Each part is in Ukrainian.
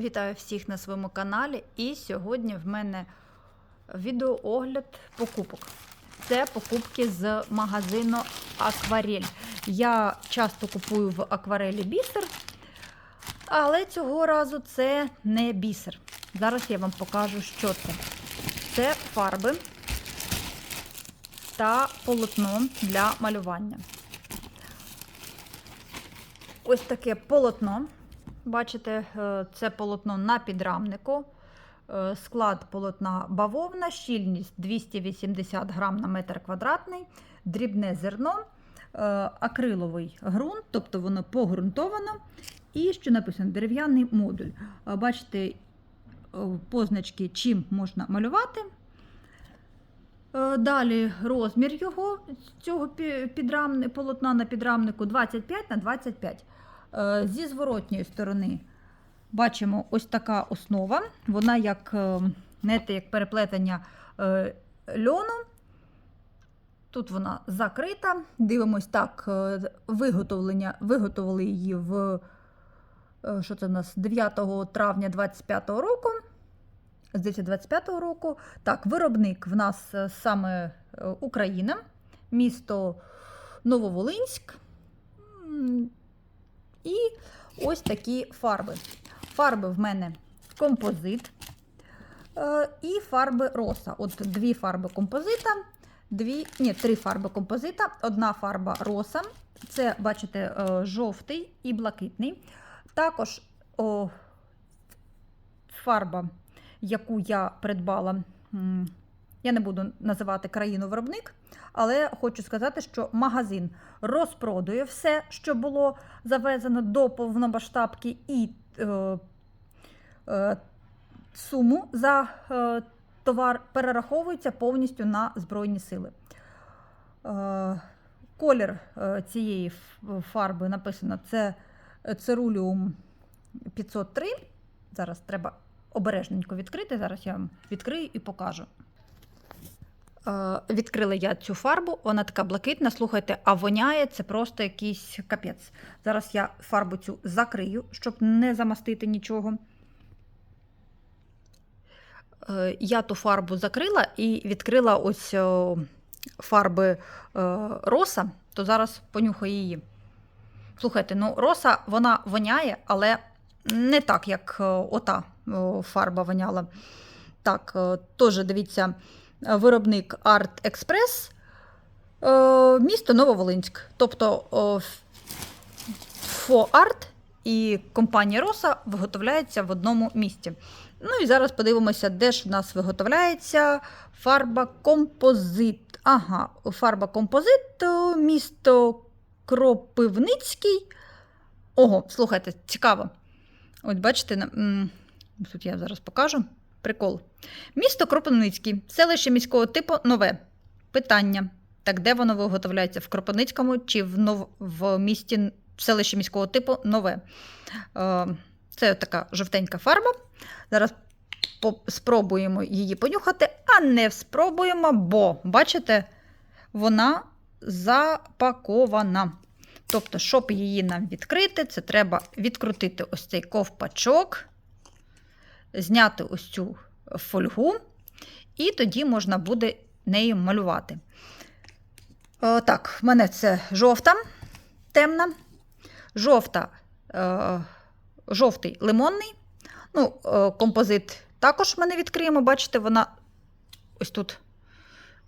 Вітаю всіх на своєму каналі. І сьогодні в мене відеоогляд покупок. Це покупки з магазину Акварель. Я часто купую в акварелі бісер, але цього разу це не бісер. Зараз я вам покажу, що це. Це фарби та полотно для малювання. Ось таке полотно. Бачите, е, це полотно на підрамнику. Е, Склад полотна бавовна, щільність 280 грам на метр квадратний, дрібне зерно, е, акриловий ґрунт, тобто воно погрунтовано. І що написано? Дерев'яний модуль. Бачите, позначки, чим можна малювати. Далі розмір його цього пі- підрамни- полотна на підрамнику 25 на 25. Е, Зі зворотньої сторони бачимо ось така основа. Вона як, е, знаєте, як переплетення е, льону. Тут вона закрита. Дивимось так, виготовлення, виготовили її в що це в нас, 9 травня 25 року. Здається, 25 року. Так, виробник в нас саме Україна, місто Нововолинськ. І ось такі фарби. Фарби в мене композит е, і фарби роса. От дві фарби композита, дві, ні, три фарби композита, одна фарба роса. Це, бачите, е, жовтий і блакитний. Також о, фарба, яку я придбала. Я не буду називати країну-виробник, але хочу сказати, що магазин розпродує все, що було завезено до повномасштабки, і е, е, суму за е, товар перераховується повністю на Збройні сили. Е, колір е, цієї фарби написано: це церуліум 503. Зараз треба обережненько відкрити. Зараз я вам відкрию і покажу. Е, Відкрила я цю фарбу, вона така блакитна. Слухайте, а воняє це просто якийсь капець. Зараз я фарбу цю закрию, щоб не замастити нічого. Е, Я ту фарбу закрила і відкрила ось фарби е, роса, то зараз понюхаю її. Слухайте, ну роса вона воняє, але не так, як ота фарба воняла. Так, теж дивіться, виробник Art Express, е, місто Нововолинськ. Тобто Фоарт і компанія Роса виготовляються в одному місті. Ну і зараз подивимося, де ж в нас виготовляється фарба композит. Ага, фарба композит, е, місто Кропивницький. Ого, слухайте, цікаво. От бачите, тут я зараз покажу. Прикол. Місто Кропивницький, селище міського типу нове. Питання. Так де воно виготовляється? В Кропивницькому чи в, нов... в місті в селищі міського типу нове? Е, Це така жовтенька фарба. Зараз спробуємо її понюхати, а не спробуємо, бо, бачите, вона запакована. Тобто, щоб її нам відкрити, це треба відкрутити ось цей ковпачок, зняти ось цю фольгу, і тоді можна буде нею малювати. Е, так, в мене це жовта, темна, жовта, е, жовтий лимонний. Ну, е, композит також в мене відкриємо. Бачите, вона ось тут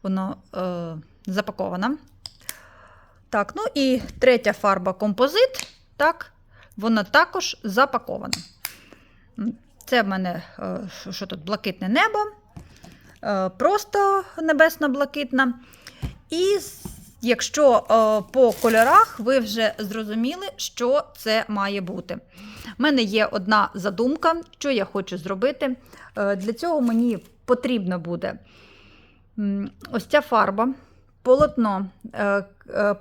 воно е, запакована. Так, ну і третя фарба композит. Так, вона також запакована. Це в мене е, що- тут блакитне небо, е, просто небесно-блакитна. І якщо е, по кольорах ви вже зрозуміли, що це має бути. У мене є одна задумка, що я хочу зробити. Для цього мені потрібно буде ось ця фарба, полотно,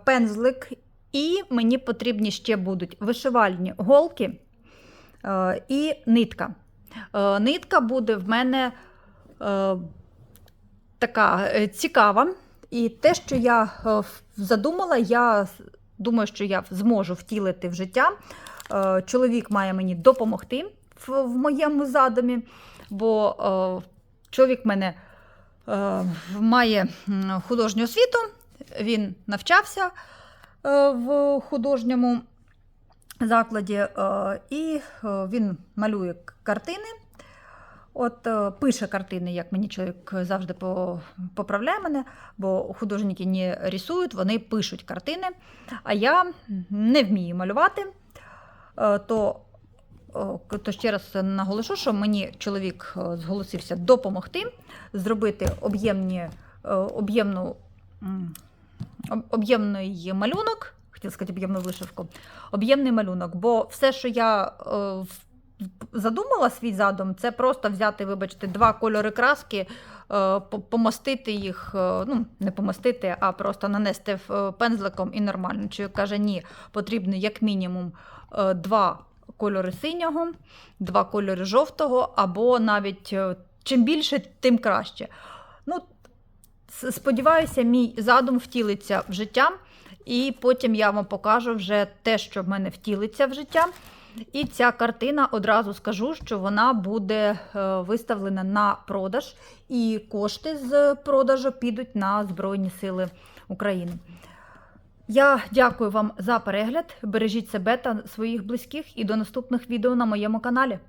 пензлик, і мені потрібні ще будуть вишивальні голки і нитка. Е, Нитка буде в мене е, така е, цікава. І те, що я задумала, я думаю, що я зможу втілити в життя. Чоловік має мені допомогти в, моєму задумі, бо чоловік мене має художню освіту, він навчався в художньому закладі, е, і е, він малює картини. От е, пише картини, як мені чоловік завжди поправляє мене, бо художники не рисують, вони пишуть картини. А я не вмію малювати. То, то ще раз наголошу, що мені чоловік зголосився допомогти зробити об'ємні, об'ємну, об'ємний малюнок, хотіла сказати об'ємну вишивку, об'ємний малюнок, бо все, що я е, задумала свій задум, це просто взяти, вибачте, два кольори краски, е, помастити їх, е, ну, не помастити, а просто нанести е, пензликом і нормально. Чоловік каже, ні, потрібно як мінімум два кольори синього, два кольори жовтого, або навіть чим більше, тим краще. Ну, сподіваюся, мій задум втілиться в життя, і потім я вам покажу вже те, що в мене втілиться в життя. І ця картина одразу скажу, що вона буде е, виставлена на продаж, і кошти з продажу підуть на Збройні Сили України. Я дякую вам за перегляд. Бережіть себе та своїх близьких і до наступних відео на моєму каналі.